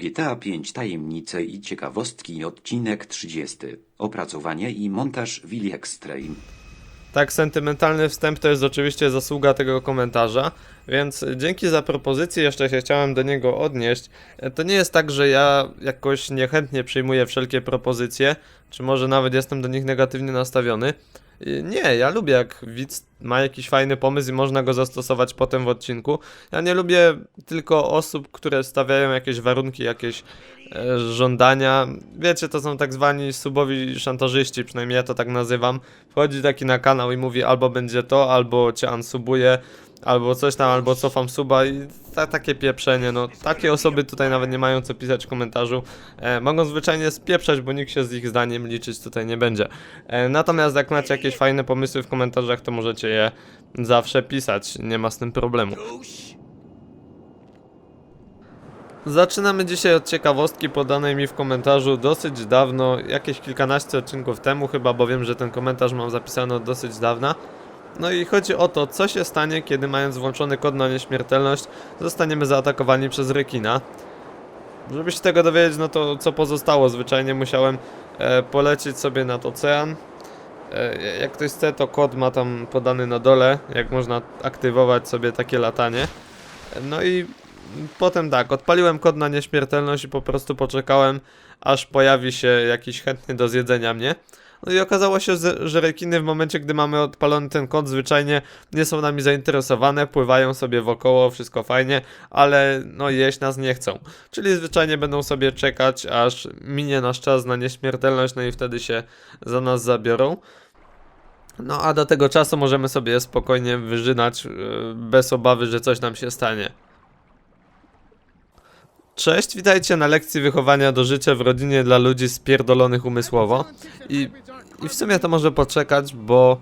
GTA 5 Tajemnice i ciekawostki odcinek 30. Opracowanie i montaż Willy Extreme. Tak, sentymentalny wstęp to jest oczywiście zasługa tego komentarza, więc dzięki za propozycję, jeszcze się chciałem do niego odnieść. To nie jest tak, że ja jakoś niechętnie przyjmuję wszelkie propozycje, czy może nawet jestem do nich negatywnie nastawiony. Nie, ja lubię jak widz ma jakiś fajny pomysł i można go zastosować potem w odcinku. Ja nie lubię tylko osób, które stawiają jakieś warunki, jakieś e, żądania. Wiecie, to są tak zwani subowi szantażyści, przynajmniej ja to tak nazywam. Wchodzi taki na kanał i mówi albo będzie to, albo cię unsubuję, albo coś tam, albo cofam suba i ta, takie pieprzenie, no takie osoby tutaj nawet nie mają co pisać w komentarzu. E, mogą zwyczajnie spieprzać, bo nikt się z ich zdaniem liczyć tutaj nie będzie. E, natomiast jak macie jakieś fajne pomysły w komentarzach, to możecie je zawsze pisać, nie ma z tym problemu. Zaczynamy dzisiaj od ciekawostki podanej mi w komentarzu dosyć dawno, jakieś kilkanaście odcinków temu chyba, bo wiem, że ten komentarz mam zapisany od dosyć dawna. No i chodzi o to, co się stanie, kiedy mając włączony kod na nieśmiertelność, zostaniemy zaatakowani przez rekina. Żeby się tego dowiedzieć, no to co pozostało, zwyczajnie musiałem e, polecieć sobie nad ocean. E, jak ktoś chce, to kod ma tam podany na dole, jak można aktywować sobie takie latanie. No i potem tak, odpaliłem kod na nieśmiertelność i po prostu poczekałem, aż pojawi się jakiś chętny do zjedzenia mnie. No i okazało się, że rekiny w momencie, gdy mamy odpalony ten kod, zwyczajnie nie są nami zainteresowane, pływają sobie wokoło, wszystko fajnie, ale no jeść nas nie chcą. Czyli zwyczajnie będą sobie czekać, aż minie nasz czas na nieśmiertelność, no i wtedy się za nas zabiorą. No a do tego czasu możemy sobie spokojnie wyżynać, yy, bez obawy, że coś nam się stanie. Cześć, witajcie na lekcji wychowania do życia w rodzinie dla ludzi spierdolonych umysłowo. I, I w sumie to może poczekać, bo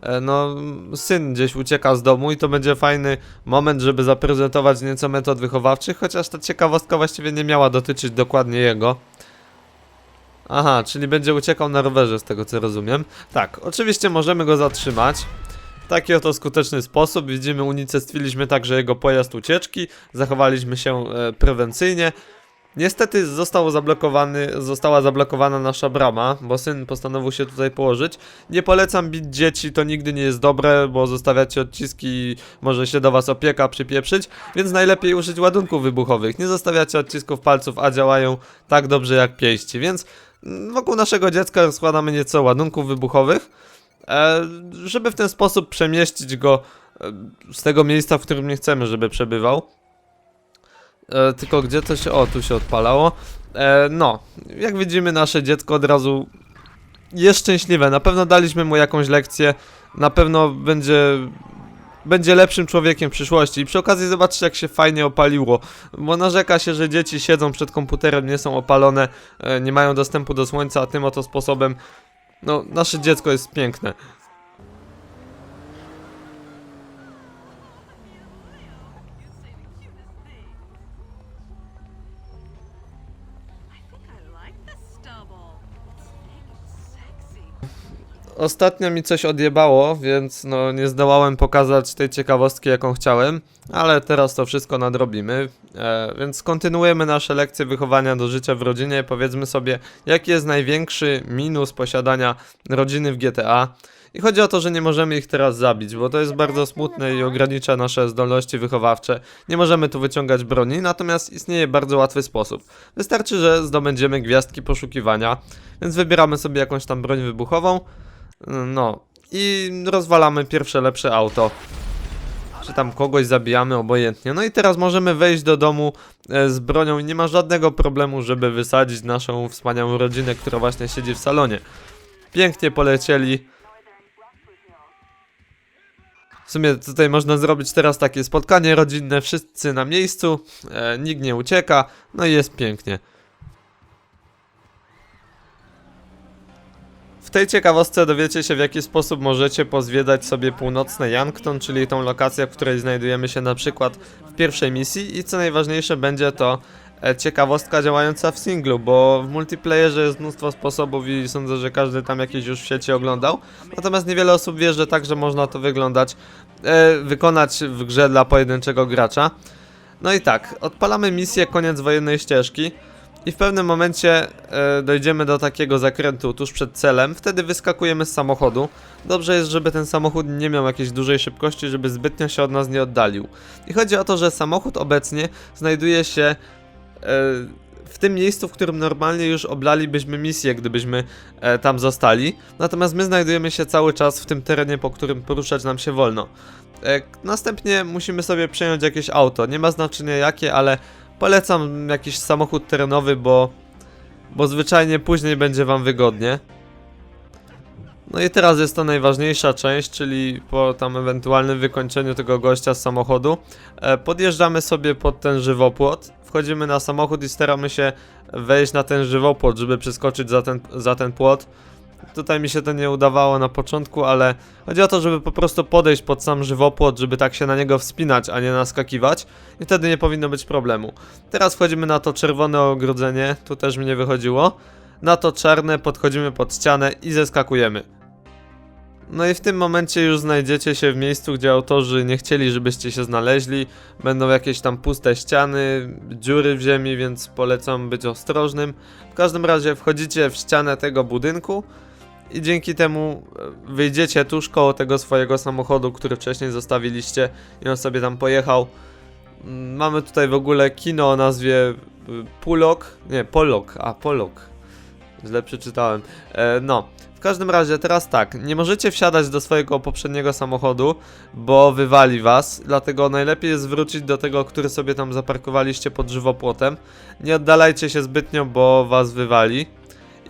e, no, syn gdzieś ucieka z domu i to będzie fajny moment, żeby zaprezentować nieco metod wychowawczych, chociaż ta ciekawostka właściwie nie miała dotyczyć dokładnie jego. Aha, czyli będzie uciekał na rowerze, z tego co rozumiem. Tak, oczywiście możemy go zatrzymać. Taki oto skuteczny sposób. Widzimy, unicestwiliśmy także jego pojazd ucieczki, zachowaliśmy się e, prewencyjnie. Niestety został zablokowany, została zablokowana nasza brama, bo syn postanowił się tutaj położyć. Nie polecam bić dzieci, to nigdy nie jest dobre, bo zostawiacie odciski i może się do was opieka przypieprzyć, więc najlepiej użyć ładunków wybuchowych. Nie zostawiacie odcisków palców, a działają tak dobrze jak pięści, więc mm, wokół naszego dziecka rozkładamy nieco ładunków wybuchowych, żeby w ten sposób przemieścić go e, z tego miejsca, w którym nie chcemy, żeby przebywał. E, tylko gdzie to się. O, tu się odpalało. E, no, jak widzimy, nasze dziecko od razu jest szczęśliwe. Na pewno daliśmy mu jakąś lekcję. Na pewno będzie. Będzie lepszym człowiekiem w przyszłości. I przy okazji zobaczcie, jak się fajnie opaliło. Bo narzeka się, że dzieci siedzą przed komputerem, nie są opalone, e, nie mają dostępu do słońca, a tym oto sposobem. No, nasze dziecko jest piękne. Ostatnio mi coś odjebało, więc no nie zdołałem pokazać tej ciekawostki, jaką chciałem, ale teraz to wszystko nadrobimy. E, więc kontynuujemy nasze lekcje wychowania do życia w rodzinie. Powiedzmy sobie, jaki jest największy minus posiadania rodziny w GTA. I chodzi o to, że nie możemy ich teraz zabić, bo to jest bardzo smutne i ogranicza nasze zdolności wychowawcze. Nie możemy tu wyciągać broni, natomiast istnieje bardzo łatwy sposób. Wystarczy, że zdobędziemy gwiazdki poszukiwania, więc wybieramy sobie jakąś tam broń wybuchową. No i rozwalamy pierwsze lepsze auto. Czy tam kogoś zabijamy, obojętnie. No i teraz możemy wejść do domu e, z bronią i nie ma żadnego problemu, żeby wysadzić naszą wspaniałą rodzinę, która właśnie siedzi w salonie. Pięknie polecieli. W sumie tutaj można zrobić teraz takie spotkanie rodzinne, wszyscy na miejscu, e, nikt nie ucieka, no i jest pięknie. Tej ciekawostce dowiecie się w jaki sposób możecie pozwiedzać sobie północne Yankton, czyli tą lokację, w której znajdujemy się na przykład w pierwszej misji i co najważniejsze będzie to e, ciekawostka działająca w singlu, bo w multiplayerze jest mnóstwo sposobów i sądzę, że każdy tam jakiś już w sieci oglądał. Natomiast niewiele osób wie, że także można to wyglądać, e, wykonać w grze dla pojedynczego gracza. No i tak, odpalamy misję koniec wojennej ścieżki i w pewnym momencie e, dojdziemy do takiego zakrętu tuż przed celem, wtedy wyskakujemy z samochodu. Dobrze jest, żeby ten samochód nie miał jakiejś dużej szybkości, żeby zbytnio się od nas nie oddalił. I chodzi o to, że samochód obecnie znajduje się e, w tym miejscu, w którym normalnie już oblalibyśmy misję, gdybyśmy e, tam zostali. Natomiast my znajdujemy się cały czas w tym terenie, po którym poruszać nam się wolno. E, następnie musimy sobie przejąć jakieś auto. Nie ma znaczenia jakie, ale polecam jakiś samochód terenowy, bo, bo zwyczajnie później będzie wam wygodnie. No i teraz jest to najważniejsza część, czyli po tam ewentualnym wykończeniu tego gościa z samochodu. E, podjeżdżamy sobie pod ten żywopłot, wchodzimy na samochód i staramy się wejść na ten żywopłot, żeby przeskoczyć za ten, za ten płot. Tutaj mi się to nie udawało na początku, ale chodzi o to, żeby po prostu podejść pod sam żywopłot, żeby tak się na niego wspinać, a nie naskakiwać i wtedy nie powinno być problemu. Teraz wchodzimy na to czerwone ogrodzenie, tu też mi nie wychodziło. Na to czarne podchodzimy pod ścianę i zeskakujemy. No i w tym momencie już znajdziecie się w miejscu, gdzie autorzy nie chcieli, żebyście się znaleźli. Będą jakieś tam puste ściany, dziury w ziemi, więc polecam być ostrożnym. W każdym razie wchodzicie w ścianę tego budynku i dzięki temu e, wyjdziecie tuż koło tego swojego samochodu, który wcześniej zostawiliście i on sobie tam pojechał. Mm, Mamy tutaj w ogóle kino o nazwie y, Pulok, nie, Polok, a Polok. Źle przeczytałem. E, no, w każdym razie teraz tak, nie możecie wsiadać do swojego poprzedniego samochodu, bo wywali was, dlatego najlepiej jest wrócić do tego, który sobie tam zaparkowaliście pod żywopłotem. Nie oddalajcie się zbytnio, bo was wywali.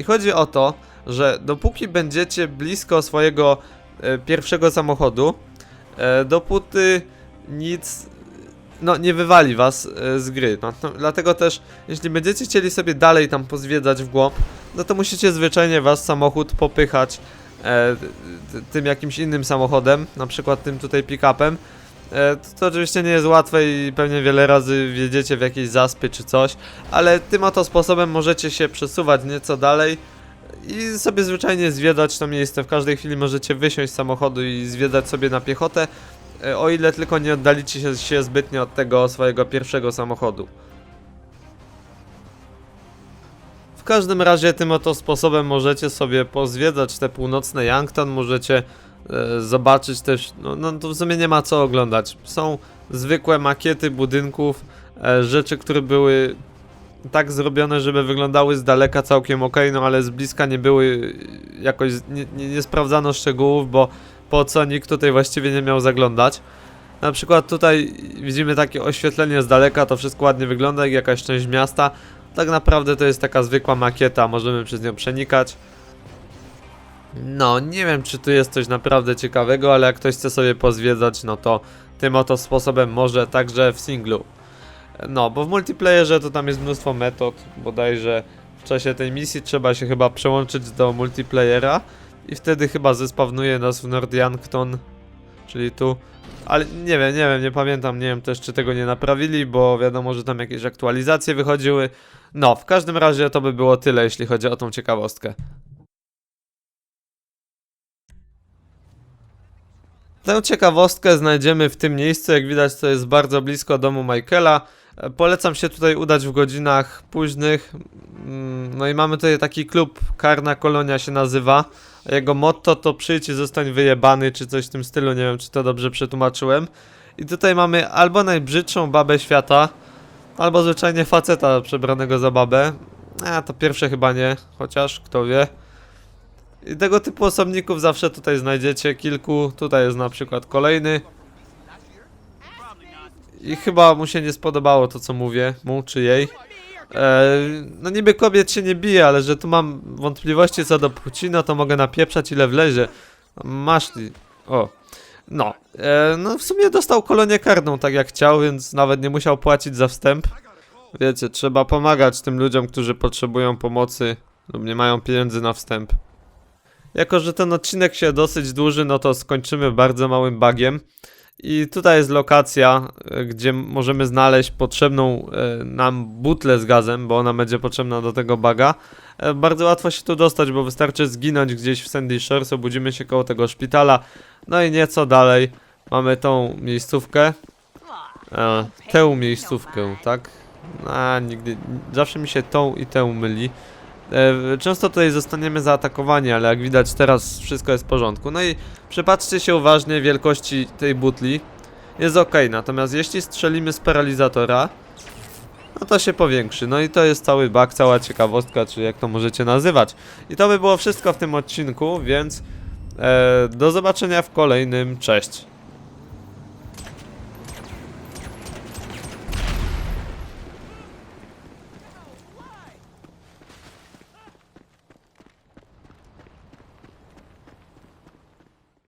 I chodzi o to, że dopóki będziecie blisko swojego e, pierwszego samochodu, e, dopóty nic no, nie wywali was e, z gry. No, dlatego też, jeśli będziecie chcieli sobie dalej tam pozwiedzać w głąb, no to musicie zwyczajnie wasz samochód popychać e, tym jakimś innym samochodem, na przykład tym tutaj pick-upem. E, to, to oczywiście nie jest łatwe i pewnie wiele razy wjedziecie w jakieś zaspy czy coś, ale tym oto sposobem możecie się przesuwać nieco dalej i sobie zwyczajnie zwiedzać to miejsce. W każdej chwili możecie wysiąść z samochodu i zwiedzać sobie na piechotę, e, o ile tylko nie oddalicie się, się zbytnio od tego swojego pierwszego samochodu. W każdym razie tym oto sposobem możecie sobie pozwiedzać te północne Yankton, możecie e, zobaczyć też, no, no to w sumie nie ma co oglądać. Są zwykłe makiety budynków, e, rzeczy, które były tak zrobione, żeby wyglądały z daleka całkiem ok, no ale z bliska nie były jakoś, nie, nie, nie sprawdzano szczegółów, bo po co nikt tutaj właściwie nie miał zaglądać. Na przykład tutaj widzimy takie oświetlenie z daleka, to wszystko ładnie wygląda jak jakaś część miasta. Tak naprawdę to jest taka zwykła makieta, możemy przez nią przenikać. No, nie wiem czy tu jest coś naprawdę ciekawego, ale jak ktoś chce sobie pozwiedzać, no to tym oto sposobem może także w singlu. No, bo w multiplayerze to tam jest mnóstwo metod, bodajże w czasie tej misji trzeba się chyba przełączyć do multiplayera i wtedy chyba zespawnuje nas w Nordiankton, czyli tu. Ale nie wiem, nie wiem, nie pamiętam, nie wiem też czy tego nie naprawili, bo wiadomo, że tam jakieś aktualizacje wychodziły. No, w każdym razie to by było tyle, jeśli chodzi o tą ciekawostkę. Tę ciekawostkę znajdziemy w tym miejscu, jak widać to jest bardzo blisko domu Michaela. E, Polecam się tutaj udać w godzinach późnych. Mm, No i mamy tutaj taki klub, Karna Kolonia się nazywa. Jego motto to przyjdź i zostań wyjebany, czy coś w tym stylu, nie wiem czy to dobrze przetłumaczyłem. I tutaj mamy albo najbrzydszą babę świata, albo zwyczajnie faceta przebranego za babę. A to pierwsze chyba nie, chociaż kto wie. I tego typu osobników zawsze tutaj znajdziecie kilku. Tutaj jest na przykład kolejny. I chyba mu się nie spodobało to co mówię, mu czy jej. E, no niby kobiet się nie bije, ale że tu mam wątpliwości co do płci, no to mogę napieprzać ile wlezie. Masz ty. O. No. E, no w sumie dostał kolonię karną tak jak chciał, więc nawet nie musiał płacić za wstęp. Wiecie, trzeba pomagać tym ludziom, którzy potrzebują pomocy lub nie mają pieniędzy na wstęp. Jako, że ten odcinek się dosyć dłuży, no to skończymy bardzo małym bugiem. I tutaj jest lokacja, e, gdzie możemy znaleźć potrzebną e, nam butlę z gazem, bo ona będzie potrzebna do tego baga. E, Bardzo łatwo się tu dostać, bo wystarczy zginąć gdzieś w Sandy Shores, obudzimy się koło tego szpitala. No i nieco dalej mamy tą miejscówkę. e, tę miejscówkę, tak? A, nigdy, zawsze mi się tą i tę myli. E, często tutaj zostaniemy zaatakowani, ale jak widać teraz wszystko jest w porządku. No i przypatrzcie się uważnie wielkości tej butli. Jest ok, natomiast jeśli strzelimy z paralizatora, no to się powiększy. No i to jest cały bug, cała ciekawostka, czy jak to możecie nazywać. I to by było wszystko w tym odcinku, więc e, do zobaczenia w kolejnym. Cześć.